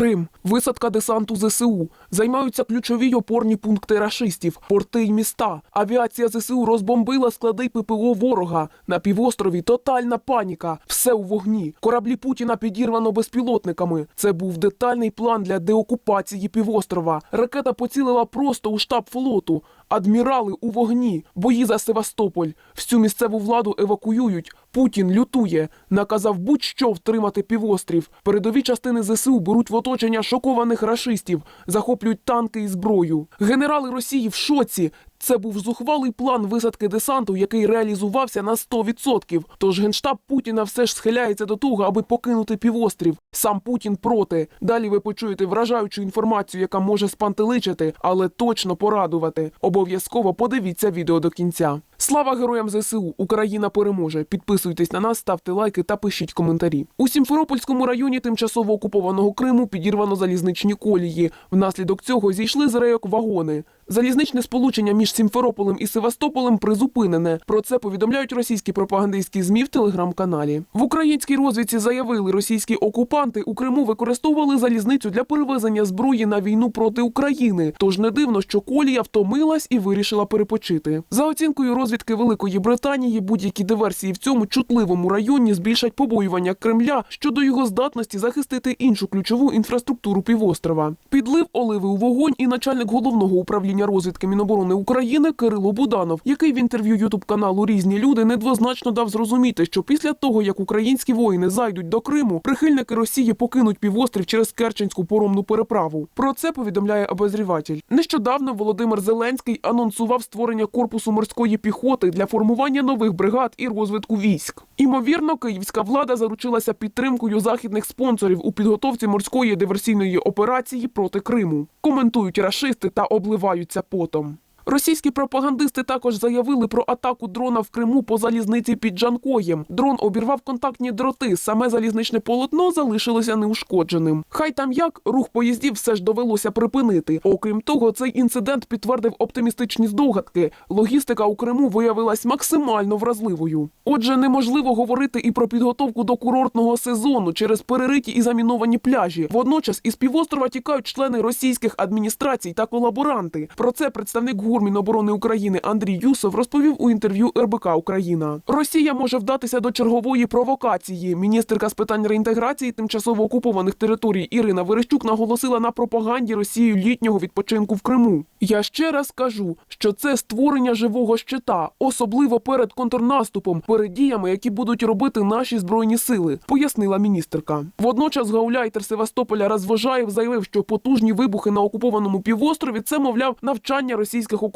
Крим, висадка десанту ЗСУ, займаються ключові опорні пункти рашистів, порти й міста. Авіація ЗСУ розбомбила склади ППО ворога. На півострові тотальна паніка. Все у вогні. Кораблі Путіна підірвано безпілотниками. Це був детальний план для деокупації півострова. Ракета поцілила просто у штаб флоту. Адмірали у вогні, бої за Севастополь. Всю місцеву владу евакуюють. Путін лютує, наказав будь-що втримати півострів. Передові частини ЗСУ беруть в оточення шокованих рашистів, захоплюють танки і зброю. Генерали Росії в шоці. Це був зухвалий план висадки десанту, який реалізувався на 100%. Тож генштаб Путіна все ж схиляється до того, аби покинути півострів. Сам Путін проти. Далі ви почуєте вражаючу інформацію, яка може спантеличити, але точно порадувати. Обов'язково подивіться відео до кінця. Слава героям ЗСУ! Україна переможе! Підписуйтесь на нас, ставте лайки та пишіть коментарі. У Сімферопольському районі тимчасово окупованого Криму підірвано залізничні колії. Внаслідок цього зійшли з рейок вагони. Залізничне сполучення між Сімферополем і Севастополем призупинене. Про це повідомляють російські пропагандистські змі в телеграм-каналі. В українській розвідці заявили, російські окупанти у Криму використовували залізницю для перевезення зброї на війну проти України. Тож не дивно, що колія втомилась і вирішила перепочити. За оцінкою розвідки Великої Британії, будь-які диверсії в цьому чутливому районі збільшать побоювання Кремля щодо його здатності захистити іншу ключову інфраструктуру півострова. Підлив оливи у вогонь і начальник головного управління розвідки Міноборони України Кирило Буданов, який в інтерв'ю Ютуб каналу Різні люди недвозначно дав зрозуміти, що після того як українські воїни зайдуть до Криму, прихильники Росії покинуть півострів через Керченську поромну переправу. Про це повідомляє обозріватель. Нещодавно Володимир Зеленський анонсував створення корпусу морської піхоти для формування нових бригад і розвитку військ. Імовірно, київська влада заручилася підтримкою західних спонсорів у підготовці морської диверсійної операції проти Криму. Коментують рашисти та обливаються потом. Російські пропагандисти також заявили про атаку дрона в Криму по залізниці під Джанкоєм. Дрон обірвав контактні дроти. Саме залізничне полотно залишилося неушкодженим. Хай там як рух поїздів все ж довелося припинити. Окрім того, цей інцидент підтвердив оптимістичні здогадки. Логістика у Криму виявилась максимально вразливою. Отже, неможливо говорити і про підготовку до курортного сезону через перериті і заміновані пляжі. Водночас із півострова тікають члени російських адміністрацій та колаборанти. Про це представник ГУР Міноборони України Андрій Юсов розповів у інтерв'ю РБК Україна. Росія може вдатися до чергової провокації. Міністерка з питань реінтеграції тимчасово окупованих територій Ірина Верещук наголосила на пропаганді Росією літнього відпочинку в Криму. Я ще раз кажу, що це створення живого щита, особливо перед контрнаступом, перед діями, які будуть робити наші збройні сили, пояснила міністерка. Водночас гауляйтер Севастополя Розвожаєв заявив, що потужні вибухи на окупованому півострові це, мовляв, навчання російських окупантів.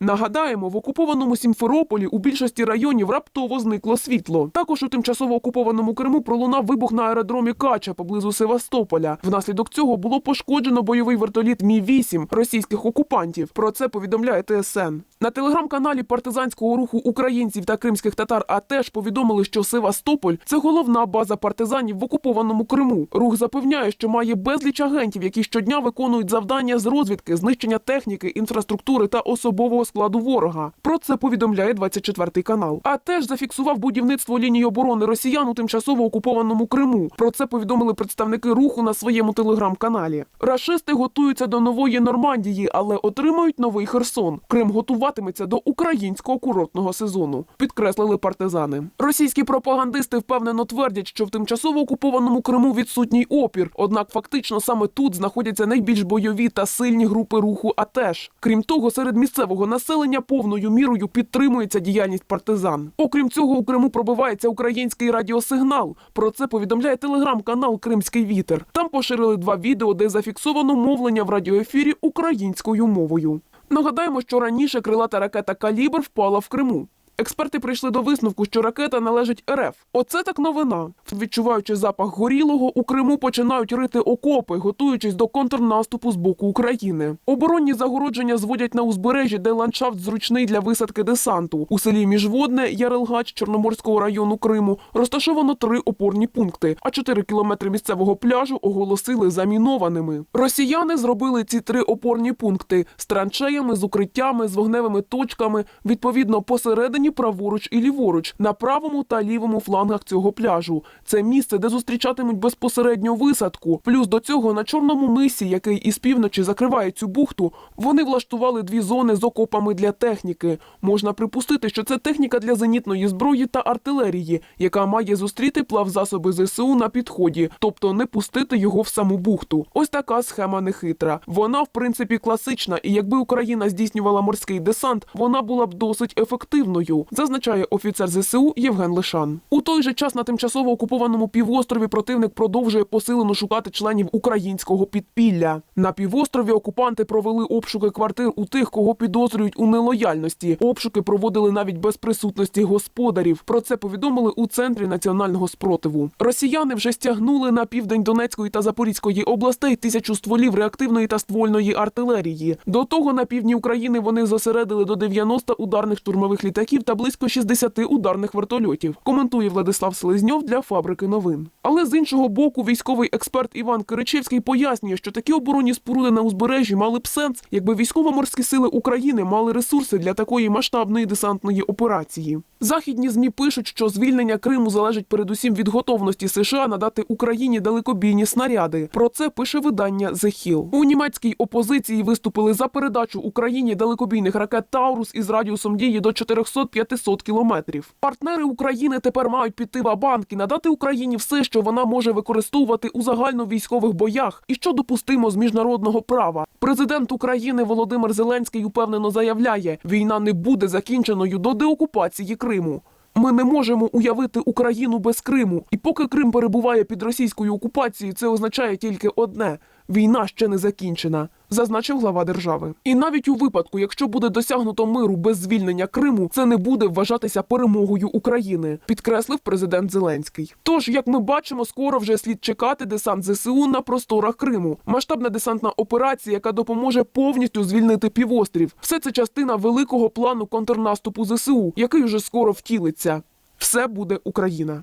Нагадаємо, в окупованому Сімферополі у більшості районів раптово зникло світло. Також у тимчасово окупованому Криму пролунав вибух на аеродромі Кача поблизу Севастополя. Внаслідок цього було пошкоджено бойовий вертоліт Мі 8 російських окупантів. Про це повідомляє ТСН. На телеграм-каналі партизанського руху українців та кримських татар а теж повідомили, що Севастополь це головна база партизанів в окупованому Криму. Рух запевняє, що має безліч агентів, які щодня виконують завдання з розвідки, знищення техніки, інфраструктури та особового складу ворога. Про це повідомляє 24 канал. А теж зафіксував будівництво лінії оборони росіян у тимчасово окупованому Криму. Про це повідомили представники руху на своєму телеграм-каналі. Рашисти готуються до нової Нормандії, але отримають новий Херсон. Крим готуватиметься до українського курортного сезону. Підкреслили партизани. Російські пропагандисти впевнено твердять, що в тимчасово окупованому Криму відсутній опір. Однак фактично саме тут знаходяться найбільш бойові та сильні групи руху. АТЕШ. Крім того, серед місцевого населення повною мірою підтримується діяльність партизан. Окрім цього, у Криму пробивається український радіосигнал. Про це повідомляє телеграм-канал Кримський вітер. Там поширили два відео, де зафіксовано мовлення в радіоефірі українською мовою. Нагадаємо, що раніше крилата ракета Калібр впала в Криму. Експерти прийшли до висновку, що ракета належить РФ. Оце так новина. Відчуваючи запах горілого, у Криму починають рити окопи, готуючись до контрнаступу з боку України. Оборонні загородження зводять на узбережжі, де ландшафт зручний для висадки десанту. У селі Міжводне Ярелгач Чорноморського району Криму розташовано три опорні пункти, а 4 кілометри місцевого пляжу оголосили замінованими. Росіяни зробили ці три опорні пункти з траншеями, з укриттями, з вогневими точками. Відповідно, посередині розташовані праворуч і ліворуч на правому та лівому флангах цього пляжу. Це місце, де зустрічатимуть безпосередньо висадку. Плюс до цього на чорному мисі, який із півночі закриває цю бухту, вони влаштували дві зони з окопами для техніки. Можна припустити, що це техніка для зенітної зброї та артилерії, яка має зустріти плавзасоби ЗСУ на підході, тобто не пустити його в саму бухту. Ось така схема нехитра. Вона, в принципі, класична, і якби Україна здійснювала морський десант, вона була б досить ефективною, зазначає офіцер ЗСУ Євген Лишан. У той же час на тимчасово окупованому півострові противник продовжує посилено шукати членів українського підпілля. На півострові окупанти провели обшуки квартир у тих, кого підозрюють у нелояльності. Обшуки проводили навіть без присутності господарів. Про це повідомили у центрі національного спротиву. Росіяни вже стягнули на південь Донецької та Запорізької областей тисячу стволів реактивної та ствольної артилерії. До того на півдні України вони зосередили до 90 ударних штурмових літаків та близько 60 ударних вертольотів. Коментує Владислав Селезньов для фабрики новин. Але з іншого боку, військовий експерт Іван Киричевський пояснює, що такі оборонні споруди на узбережжі мали б сенс, якби військово-морські сили України мали ресурси для такої масштабної десантної операції. Західні змі пишуть, що звільнення Криму залежить передусім від готовності США надати Україні далекобійні снаряди. Про це пише видання The Hill. У німецькій опозиції виступили за передачу Україні далекобійних ракет Таурус із радіусом дії до 400-500 кілометрів. Партнери України тепер мають піти в банк і надати Україні все, що вона може використовувати у загальновійськових боях, і що допустимо з міжнародного права. Президент України Володимир Зеленський упевнено заявляє: війна не буде закінченою до деокупації Криму. Ми не можемо уявити Україну без Криму. І поки Крим перебуває під російською окупацією, це означає тільки одне: війна ще не закінчена, зазначив глава держави. І навіть у випадку, якщо буде досягнуто миру без звільнення Криму, це не буде вважатися перемогою України, підкреслив президент Зеленський. Тож, як ми бачимо, скоро вже слід чекати десант ЗСУ на просторах Криму. Масштабна десантна операція, яка допоможе повністю звільнити півострів. Все це частина великого плану контрнаступу ЗСУ, який вже скоро втілиться. Все буде Україна.